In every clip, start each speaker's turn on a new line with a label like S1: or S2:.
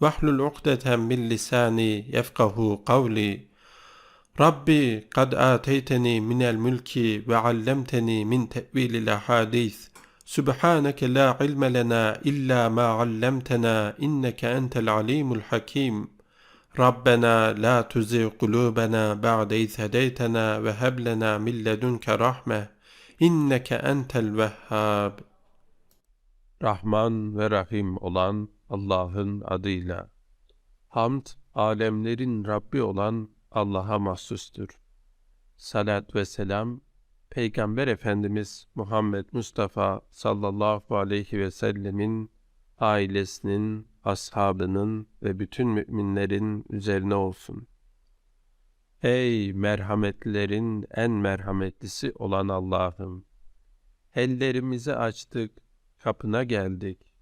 S1: واحلل عقدة من لساني يفقه قولي. ربي قد آتيتني من الملك وعلمتني من تأويل الأحاديث. سبحانك لا علم لنا إلا ما علمتنا إنك أنت العليم الحكيم. ربنا لا تزغ قلوبنا بعد إذ هديتنا وهب لنا من لدنك رحمة إنك أنت الوهاب. Rahman ve Rahim olan Allah'ın adıyla. Hamd, alemlerin Rabbi olan Allah'a mahsustur. Salat ve selam, Peygamber Efendimiz Muhammed Mustafa sallallahu aleyhi ve sellemin ailesinin, ashabının ve bütün müminlerin üzerine olsun. Ey merhametlilerin en merhametlisi olan Allah'ım! Ellerimizi açtık, kapına geldik.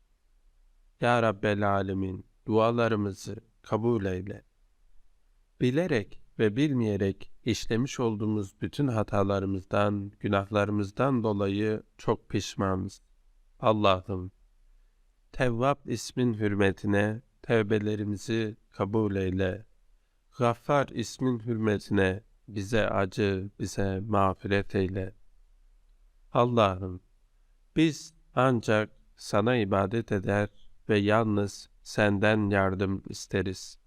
S1: Ya Rabbel Alemin, dualarımızı kabul eyle. Bilerek ve bilmeyerek işlemiş olduğumuz bütün hatalarımızdan, günahlarımızdan dolayı çok pişmanız. Allah'ım, Tevvab ismin hürmetine tevbelerimizi kabul eyle. Gaffar ismin hürmetine bize acı, bize mağfiret eyle. Allah'ım, biz ancak sana ibadet eder ve yalnız senden yardım isteriz.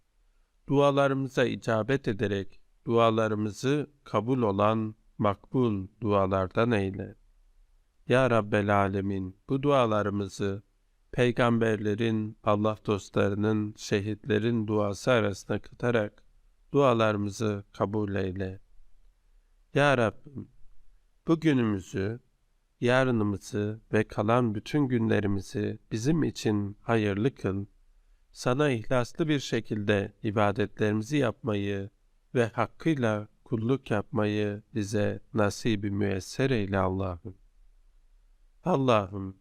S1: Dualarımıza icabet ederek dualarımızı kabul olan makbul dualardan eyle. Ya Rabbel Alemin bu dualarımızı peygamberlerin, Allah dostlarının, şehitlerin duası arasına katarak dualarımızı kabul eyle. Ya Rabbim bugünümüzü yarınımızı ve kalan bütün günlerimizi bizim için hayırlı kıl. Sana ihlaslı bir şekilde ibadetlerimizi yapmayı ve hakkıyla kulluk yapmayı bize nasibi müesser eyle Allah'ım. Allah'ım,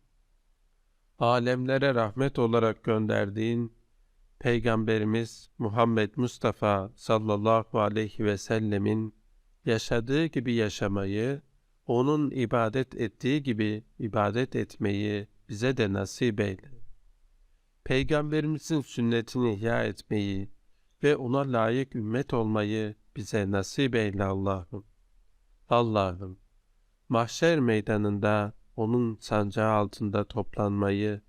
S1: alemlere rahmet olarak gönderdiğin Peygamberimiz Muhammed Mustafa sallallahu aleyhi ve sellemin yaşadığı gibi yaşamayı onun ibadet ettiği gibi ibadet etmeyi bize de nasip eyle. Peygamberimizin sünnetini ihya etmeyi ve ona layık ümmet olmayı bize nasip eyle Allah'ım. Allah'ım, mahşer meydanında onun sancağı altında toplanmayı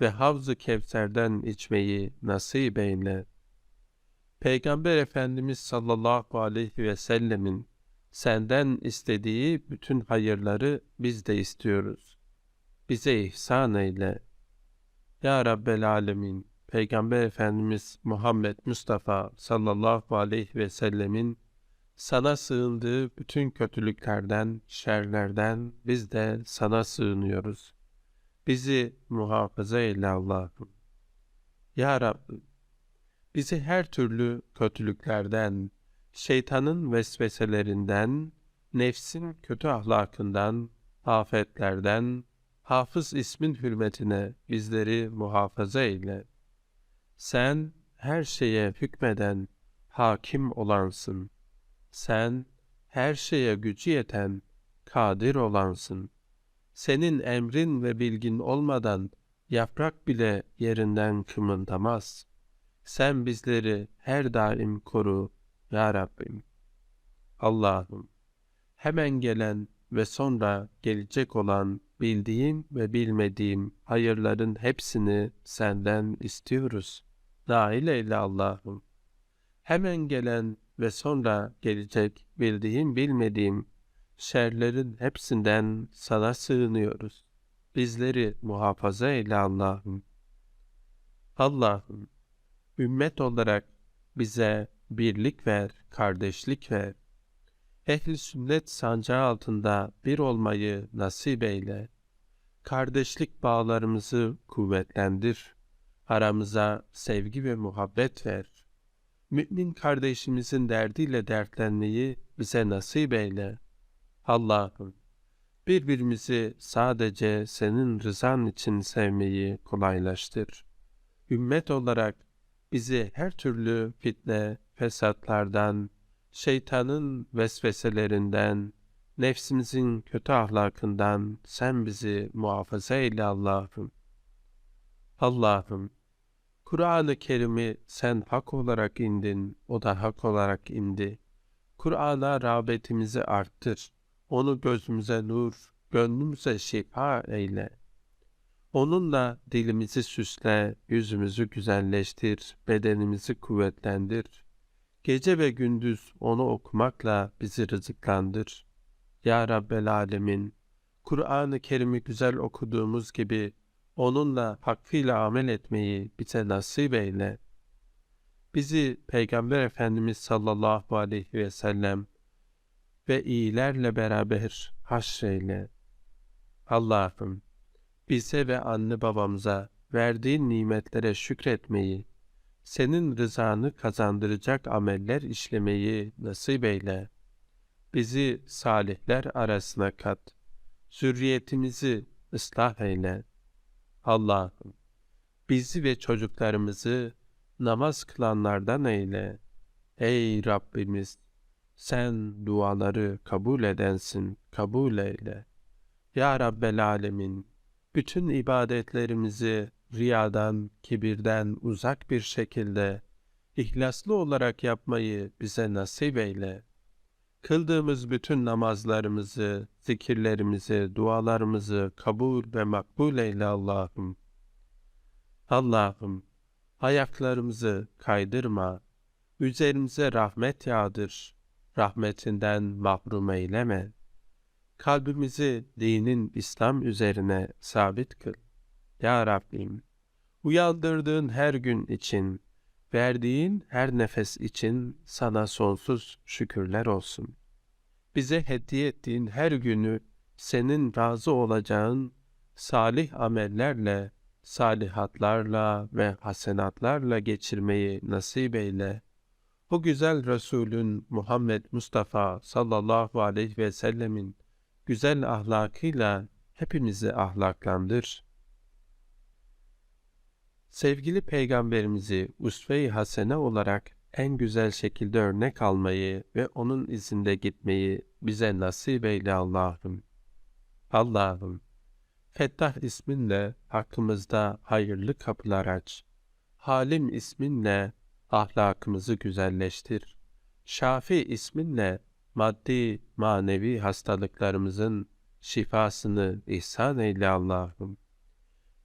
S1: ve Havz-ı Kevser'den içmeyi nasip eyle. Peygamber Efendimiz sallallahu aleyhi ve sellemin Senden istediği bütün hayırları biz de istiyoruz. Bize ihsan eyle. Ya Rabbel Alemin, Peygamber Efendimiz Muhammed Mustafa sallallahu aleyhi ve sellemin sana sığındığı bütün kötülüklerden, şerlerden biz de sana sığınıyoruz. Bizi muhafaza eyle Allah'ım. Ya Rabbim, bizi her türlü kötülüklerden, şeytanın vesveselerinden, nefsin kötü ahlakından, afetlerden, hafız ismin hürmetine bizleri muhafaza eyle. Sen her şeye hükmeden, hakim olansın. Sen her şeye gücü yeten, kadir olansın. Senin emrin ve bilgin olmadan yaprak bile yerinden kımıldamaz. Sen bizleri her daim koru, ya Rabbim, Allah'ım, hemen gelen ve sonra gelecek olan bildiğim ve bilmediğim hayırların hepsini senden istiyoruz. Dahil eyle Allah'ım. Hemen gelen ve sonra gelecek bildiğim bilmediğim şerlerin hepsinden sana sığınıyoruz. Bizleri muhafaza eyle Allah'ım. Allah'ım, ümmet olarak bize birlik ver, kardeşlik ver. Ehli sünnet sancağı altında bir olmayı nasip eyle. Kardeşlik bağlarımızı kuvvetlendir. Aramıza sevgi ve muhabbet ver. mümin kardeşimizin derdiyle dertlenmeyi bize nasip eyle. Allah'ım, birbirimizi sadece senin rızan için sevmeyi kolaylaştır. Ümmet olarak bizi her türlü fitne, fesatlardan, şeytanın vesveselerinden, nefsimizin kötü ahlakından sen bizi muhafaza eyle Allah'ım. Allah'ım, Kur'an-ı Kerim'i sen hak olarak indin, o da hak olarak indi. Kur'an'a rağbetimizi arttır. Onu gözümüze nur, gönlümüze şifa eyle. Onunla dilimizi süsle, yüzümüzü güzelleştir, bedenimizi kuvvetlendir. Gece ve gündüz onu okumakla bizi rızıklandır. Ya Rabbel Alemin, Kur'an-ı Kerim'i güzel okuduğumuz gibi onunla hakkıyla amel etmeyi bize nasip eyle. Bizi Peygamber Efendimiz sallallahu aleyhi ve sellem ve iyilerle beraber haşreyle. Allah'ım bize ve anne babamıza verdiğin nimetlere şükretmeyi, senin rızanı kazandıracak ameller işlemeyi nasip eyle. Bizi salihler arasına kat, zürriyetimizi ıslah eyle. Allah'ım bizi ve çocuklarımızı namaz kılanlardan eyle. Ey Rabbimiz! Sen duaları kabul edensin, kabul eyle. Ya Rabbel Alemin, bütün ibadetlerimizi riyadan, kibirden uzak bir şekilde ihlaslı olarak yapmayı bize nasip eyle. Kıldığımız bütün namazlarımızı, zikirlerimizi, dualarımızı kabul ve makbul eyle Allah'ım. Allah'ım, ayaklarımızı kaydırma, üzerimize rahmet yağdır, rahmetinden mahrum eyleme. Kalbimizi dinin İslam üzerine sabit kıl. Ya Rabbim, uyandırdığın her gün için, verdiğin her nefes için sana sonsuz şükürler olsun. Bize hediye ettiğin her günü senin razı olacağın salih amellerle, salihatlarla ve hasenatlarla geçirmeyi nasip eyle. O güzel Resulün Muhammed Mustafa sallallahu aleyhi ve sellemin güzel ahlakıyla hepimizi ahlaklandır. Sevgili peygamberimizi usve-i hasene olarak en güzel şekilde örnek almayı ve onun izinde gitmeyi bize nasip eyle Allah'ım. Allah'ım, Fettah isminle hakkımızda hayırlı kapılar aç. Halim isminle ahlakımızı güzelleştir. Şafi isminle maddi, manevi hastalıklarımızın şifasını ihsan eyle Allah'ım.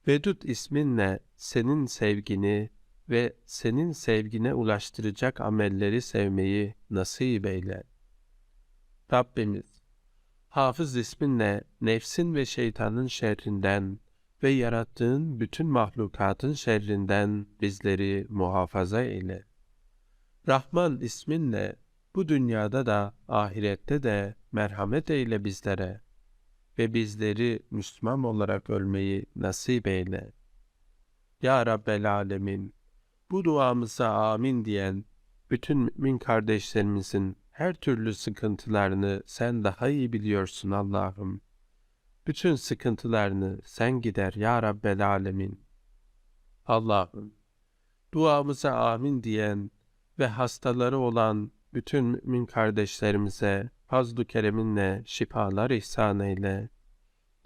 S1: Vedud isminle senin sevgini ve senin sevgine ulaştıracak amelleri sevmeyi nasip eyle. Rabbimiz, Hafız isminle nefsin ve şeytanın şerrinden ve yarattığın bütün mahlukatın şerrinden bizleri muhafaza eyle. Rahman isminle bu dünyada da ahirette de merhamet eyle bizlere ve bizleri Müslüman olarak ölmeyi nasip eyle. Ya Rabbel Alemin, bu duamıza amin diyen bütün mümin kardeşlerimizin her türlü sıkıntılarını sen daha iyi biliyorsun Allah'ım. Bütün sıkıntılarını sen gider ya Rabbel Alemin. Allah'ım, duamıza amin diyen ve hastaları olan bütün mümin kardeşlerimize fazl-ı kereminle şifalar ihsan eyle.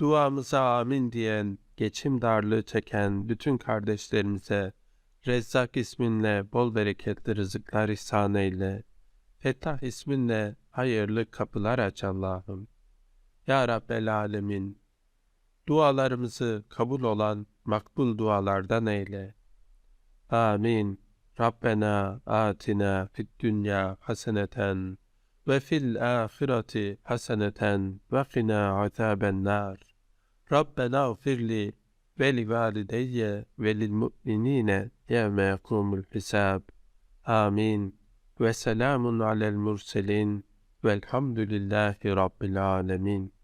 S1: Duamıza amin diyen, geçim darlığı çeken bütün kardeşlerimize Rezzak isminle bol bereketli rızıklar ihsan eyle. Fettah isminle hayırlı kapılar aç Allah'ım. Ya Rabbel Alemin, dualarımızı kabul olan makbul dualardan eyle. Amin. Rabbena atina fid dünya haseneten وفي الآخرة حسنة وقنا عذاب النار. ربنا اغفر لي ولوالدي وللمؤمنين يوم يقوم الحساب. آمين. وسلام على المرسلين. والحمد لله رب العالمين.